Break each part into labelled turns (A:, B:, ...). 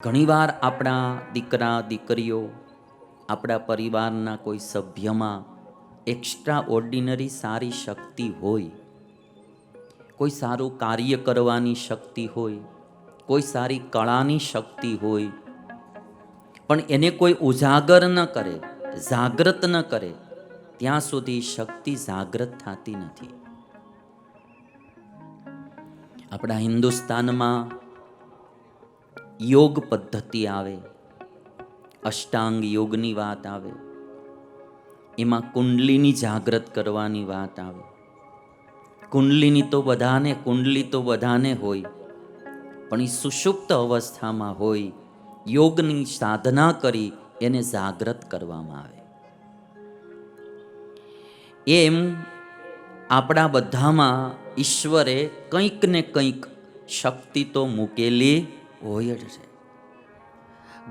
A: ઘણીવાર આપણા દીકરા, દીકરીઓ આપણા પરિવારના કોઈ સભ્યમાં એક્સ્ટ્રા ઓર્ડિનરી સારી શક્તિ હોય, કોઈ સારું કાર્ય કરવાની શક્તિ હોય, કોઈ સારી કળાની શક્તિ હોય, પણ એને કોઈ ઉજાગર ન કરે, જાગ્રત ન કરે, ત્યાં સુધી શક્તિ જાગ્રત થતી નથી. આપણા હિન્દુસ્તાનમાં યોગ પદ્ધતિ આવે, અષ્ટાંગ યોગની વાત આવે, એમાં કુંડલીની જાગ્રત કરવાની વાત આવે. કુંડલીની તો બધાને, કુંડલી તો બધાને હોય, પણ એ સુષુપ્ત અવસ્થામાં હોય, યોગની સાધના કરી એને જાગ્રત કરવામાં આવે. એમ આપણા બધામાં ઈશ્વરે કંઈક ને કંઈક શક્તિ તો મૂકેલી હોય જ છે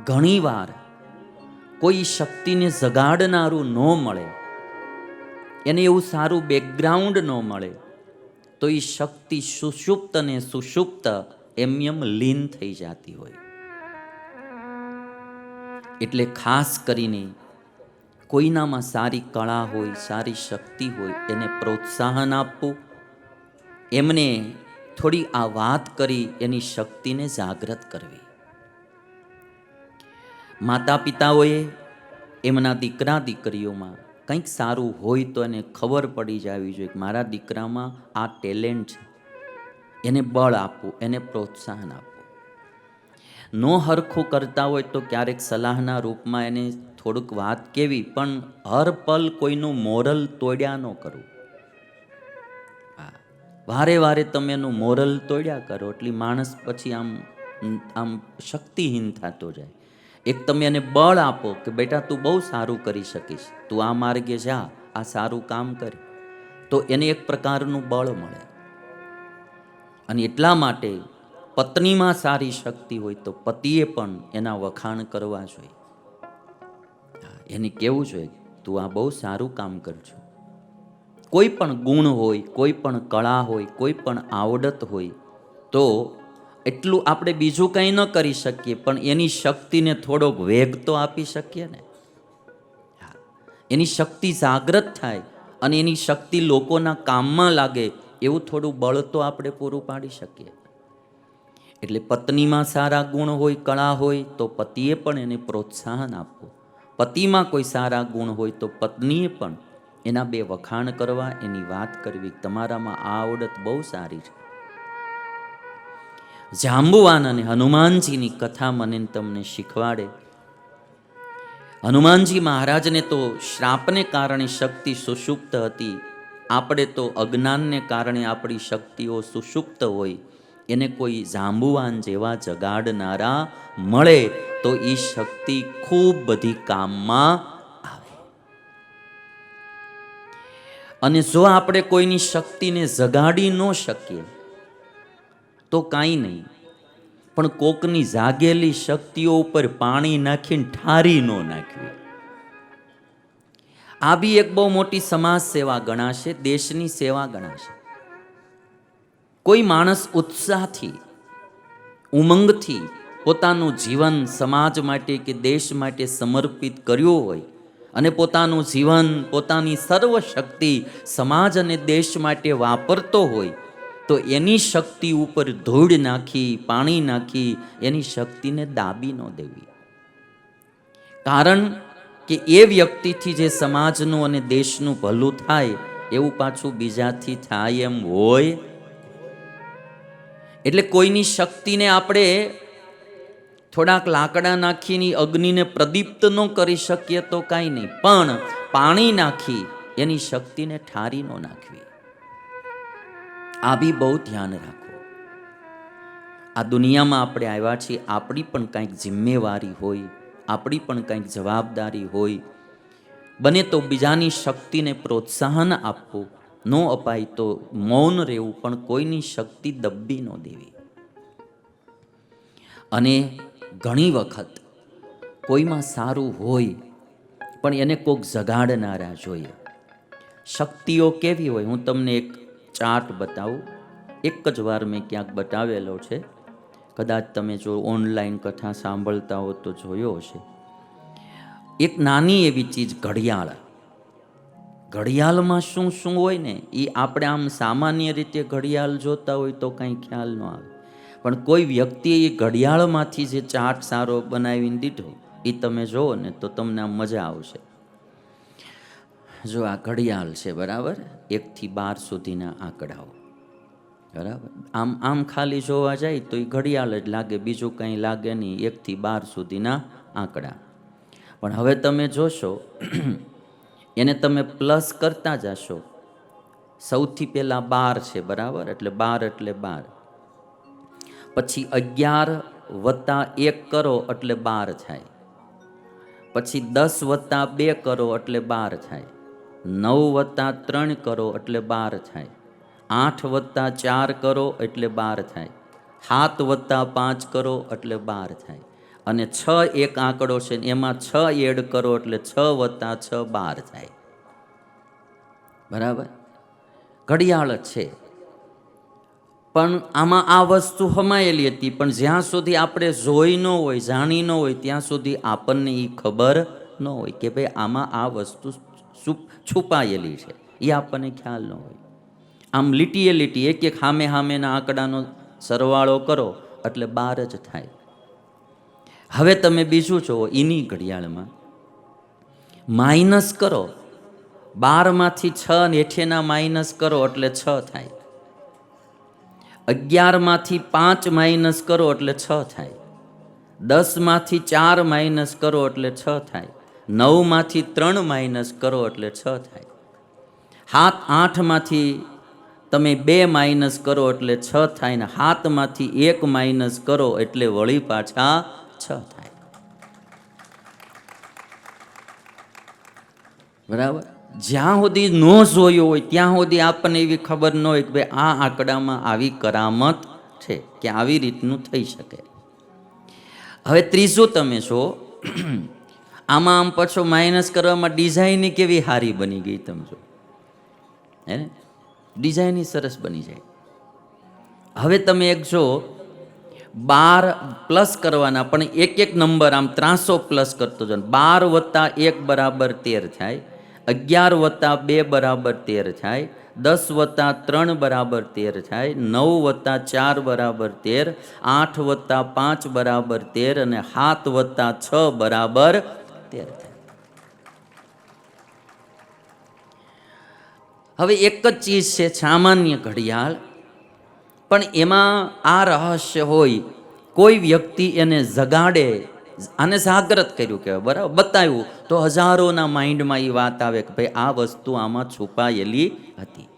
A: ઘણીવાર કોઈ શક્તિને જગાડનારું ન મળે, એને એવું સારું બેકગ્રાઉન્ડ ન મળે, તો એ શક્તિ સુષુપ્ત ને સુષુપ્ત એમ એમ લીન થઈ જતી હોય. એટલે ખાસ કરીને કોઈનામાં સારી કળા હોય, સારી શક્તિ હોય, એને પ્રોત્સાહન આપવું, એમને થોડી આ વાત કરી એની શક્તિને જાગ્રત કરવી. માતા પિતાઓએ એમના દીકરા દીકરીઓમાં કંઈક સારું હોય તો એને ખબર પડી જવી જોઈએ કે મારા દીકરામાં આ ટેલેન્ટ છે. એને બળ આપવું, એને પ્રોત્સાહન આપવું. નો હરખું કરતા હોય તો ક્યારેક સલાહના રૂપમાં એને થોડુંક વાત કેવી, પણ હર પલ કોઈનું મોરલ તોડ્યા ન કરવું. વારે વારે તમે એનું મોરલ તોડ્યા કરો, એટલે માણસ પછી આમ આમ શક્તિહીન થતો જાય. એક તમે એને બળ આપો કે બેટા તું બહુ સારું કરી શકીશ, તું આ માર્ગે જા, આ સારું કામ કર. તો એને એક પ્રકારનું બળ મળે. અને એટલા માટે પત્નીમાં સારી શક્તિ હોય તો પતિએ પણ એના વખાણ કરવા જોઈએ. એને કેવું જોઈએ તું આ બહુ સારું કામ કરજો. કોઈ પણ ગુણ હોય, કોઈ પણ કળા હોય, કોઈ પણ આવડત હોય, તો એટલું આપણે બીજું કંઈ ન કરી શકીએ, પણ એની શક્તિને થોડોક વેગ તો આપી શકીએ ને. એની શક્તિ જાગ્રત થાય અને એની શક્તિ લોકોના કામમાં લાગે, એવું થોડું બળ તો આપણે પૂરું પાડી શકીએ. એટલે પત્નીમાં સારા ગુણ હોય, કળા હોય, તો પતિએ પણ એને પ્રોત્સાહન આપવું. પતિમાં કોઈ સારા ગુણ હોય, તો પત્નીએ પણ એના બે વખાણ કરવા એની વાત કરવી તમારામાં આ આવડત બહુ સારી છે. જાંબુવાન અને હનુમાનજીની કથા મને તમને શીખવાડે. હનુમાનજી મહારાજને તો શ્રાપને કારણે શક્તિ સુષુપ્ત હતી. આપણે તો અજ્ઞાનને કારણે આપણી શક્તિઓ સુષુપ્ત હોય. એને કોઈ જાંબુવાન જેવા જગાડનારા મળે તો એ શક્તિ ખૂબ બધી કામમાં અને જો આપણે કોઈની શક્તિને જગાડી ન શકીએ, તો કાંઈ નહીં. પણ કોકની જાગેલી શક્તિઓ ઉપર પાણી નાખીને ઠારી ન નાખવી. આ બી એક બહુ મોટી સમાજ સેવા ગણાશે, દેશની સેવા ગણાશે. કોઈ માણસ ઉત્સાહથી, ઉમંગથી પોતાનું જીવન સમાજ માટે કે દેશ માટે સમર્પિત કર્યું હોય અને પોતાનું જીવન, પોતાની સર્વ શક્તિ સમાજ અને દેશ માટે વાપરતો હોય, તો એની શક્તિ ઉપર ધૂળ નાખી, પાણી નાખી, એની શક્તિને દાબી ન દેવી. કારણ કે એ વ્યક્તિથી જે સમાજનું અને દેશનું ભલું થાય, એવું પાછું બીજાથી થાય એમ હોય. એટલે કોઈની શક્તિને આપણે થોડાક લાકડા નાખીને અગ્નિને પ્રદીપ્ત ન કરી શકીએ તો કાંઈ નહીં. પણ પાણી નાખી, એની શક્તિને ઠારી ન નાખવી. આ બી બહુ ધ્યાન રાખો. આ દુનિયામાં આપણે આવ્યા છીએ, આપણી પણ કંઈક જિમ્મેવારી હોય, આપણી પણ કંઈક જવાબદારી હોય. બને તો બીજાની શક્તિને પ્રોત્સાહન આપવું, ન અપાય તો મૌન રહેવું, પણ કોઈની શક્તિ દબ્બી ન દેવી. અને ઘણી વખત કોઈમાં સારું હોય, પણ એને કોઈક જગાડનારા જોઈએ. શક્તિઓ કેવી હોય? હું તમને એક ચાર્ટ બતાવું. એક જ વાર મેં ક્યાંક બતાવેલો છે. કદાચ તમે જો ઓનલાઈન કથા સાંભળતા હો તો જોયો હશે. એક નાની એવી ચીજ, ઘડિયાળ. ઘડિયાળમાં શું શું હોય ને? એ આપણે આમ સામાન્ય રીતે ઘડિયાળ જોતા હોય તો કાંઈ ખ્યાલ ન આવે. પણ કોઈ વ્યક્તિએ ઘડિયાળમાંથી જે ચાટ સારો બનાવીને દીધો એ તમે જુઓ ને તો તમને આમ મજા આવશે. જો આ ઘડિયાળ છે, બરાબર? એકથી બાર સુધીના આંકડાઓ. બરાબર? આમ આમ ખાલી જોવા જાય તો એ ઘડિયાળ જ લાગે, બીજું કંઈ લાગે નહીં, એકથી બાર સુધીના આંકડા. પણ હવે તમે જોશો, એને તમે પ્લસ કરતા જશો. સૌથી પહેલાં બાર છે, બરાબર? એટલે બાર એટલે બાર. પછી અગિયાર વત્તા એક કરો એટલે બાર થાય. પછી દસ વત્તા બે કરો એટલે બાર થાય. નવ વત્તા ત્રણ કરો એટલે બાર થાય. આઠ વત્તા ચાર કરો એટલે બાર થાય. સાત વત્તા પાંચ કરો એટલે બાર થાય. અને છ એક આંકડો છે એમાં છ એડ કરો એટલે છ વત્તા છ બાર થાય. બરાબર? ઘડિયાળ છે. પણ આમાં આ વસ્તુ હમાયેલી હતી. પણ જ્યાં સુધી આપણે જોઈ ન હોય, જાણી ન હોય, ત્યાં સુધી આપણને એ ખબર ન હોય કે ભાઈ આમાં આ વસ્તુ છુપાયેલી છે. એ આપણને ખ્યાલ ન હોય. આમ લીટીએ લીટી, એક એક હામે હામેના આંકડાનો સરવાળો કરો, એટલે બાર જ થાય. હવે તમે બીજું જુઓ એની ઘડિયાળમાં માઇનસ કરો. બારમાંથી છ હેઠેના માઇનસ કરો, એટલે છ થાય. અગિયારમાંથી પાંચ માઇનસ કરો એટલે છ થાય. દસમાંથી ચાર માઇનસ કરો એટલે છ થાય. નવમાંથી ત્રણ માઇનસ કરો એટલે છ થાય. હાથ આઠમાંથી તમે બે માઇનસ કરો એટલે છ થાય ને સાતમાંથી એક માઇનસ કરો એટલે વળી પાછા છ થાય. બરાબર? જ્યાં સુધી ન જોયો હોય, ત્યાં સુધી આપણને એવી ખબર ન હોય કે ભાઈ આ આંકડામાં આવી કરામત છે, કે આવી રીતનું થઈ શકે. હવે ત્રીજું તમે છો આમાં આમ પાછો માઇનસ કરવામાં ડિઝાઇન કેવી સારી બની ગઈ તમે જો હે ને? ડિઝાઇન સરસ બની જાય. હવે તમે એક જો બાર પ્લસ કરવાના, પણ એક એક નંબર આમ ત્રાસો પ્લસ કરતો જાઓ બાર વત્તા એક બરાબર તેર થાય. અગિયાર વત્તા બે બરાબર તેર થાય દસ વત્તા ત્રણ બરાબર તેર થાય નવ વત્તા ચાર બરાબર તેર, આઠ વત્તા પાંચ બરાબર તેર અને સાત વત્તા છ બરાબર તેર થાય હવે એક જ ચીજ છે સામાન્ય ઘડિયાળ, પણ એમાં આ રહસ્ય હોય, કોઈ વ્યક્તિ એને જગાડે આને જાગ્રત કર્યું કહેવાય, બરાબર? બતાવ્યું. તો હજારોના માઇન્ડમાં એ વાત આવે કે ભાઈ આ વસ્તુ આમાં છુપાયેલી હતી.